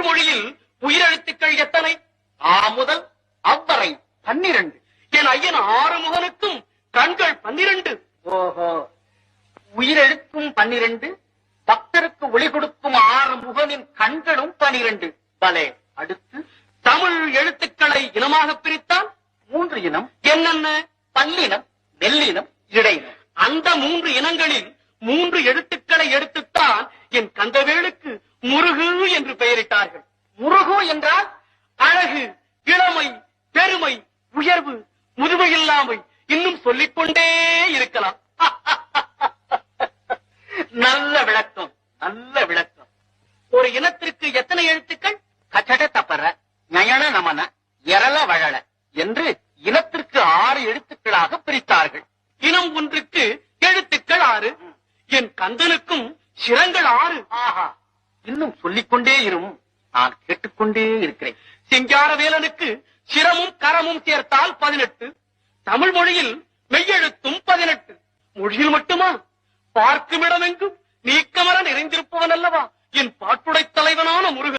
தமிழ் மொழியில் உயிரெழுத்துக்கள் எத்தனை? ஆ முதல் அவ்வரை பன்னிரண்டு. என் ஐயன் ஆறுமுகனுக்கும் கண்கள் பன்னிரண்டு. ஓஹோ. உயிரெழுத்தும் பன்னிரண்டு பக்தருக்கு ஒளி கொடுக்கும் ஆறு முகனின் கண்களும் பனிரெண்டு பலே அடுத்து தமிழ் எழுத்துக்களை இனமாக பிரித்தால் மூன்று இனம் என்னென்ன? பல்லினம் மெல்லினம் இடையினம் அந்த மூன்று இனங்களில் மூன்று எழுத்துக்களை எடுத்துத்தான் என் கந்தவேலுக்கு முருகு என்று பெயரிட்டார்கள். முருகு என்றால் அழகு இளமை பெருமை உயர்வு முதுமை இல்லாமை இன்னும் சொல்லிக்கொண்டே இருக்கலாம். நல்ல விளக்கம் நல்ல விளக்கம். ஒரு இனத்திற்கு எத்தனை எழுத்துக்கள்? கச்சட தப்பற நயன நமன எரள வழல என்று இனத்திற்கு ஆறு எழுத்துக்களாக பிரித்தார்கள். இனம் ஒன்றுக்கு எழுத்துக்கள் ஆறு என் கந்தனுக்கும் சிரங்கள் ஆறு. ஆஹா. இன்னும் சொல்லிக்கொண்டே இரும். நான் கேட்டுக்கொண்டே இருக்கிறேன். சிங்காரவேலனுக்கு சிரமும் கரமும் சேர்த்தால் பதினெட்டு. தமிழ் மொழியில் மெய்யெழுத்தும் பதினெட்டு. மொழியில் மட்டுமா? பார்க்கும் இடமெங்கும் நீக்கமர நிறைந்திருப்பவன் அல்லவா? என் பாட்டுடை தலைவனான முருகன்.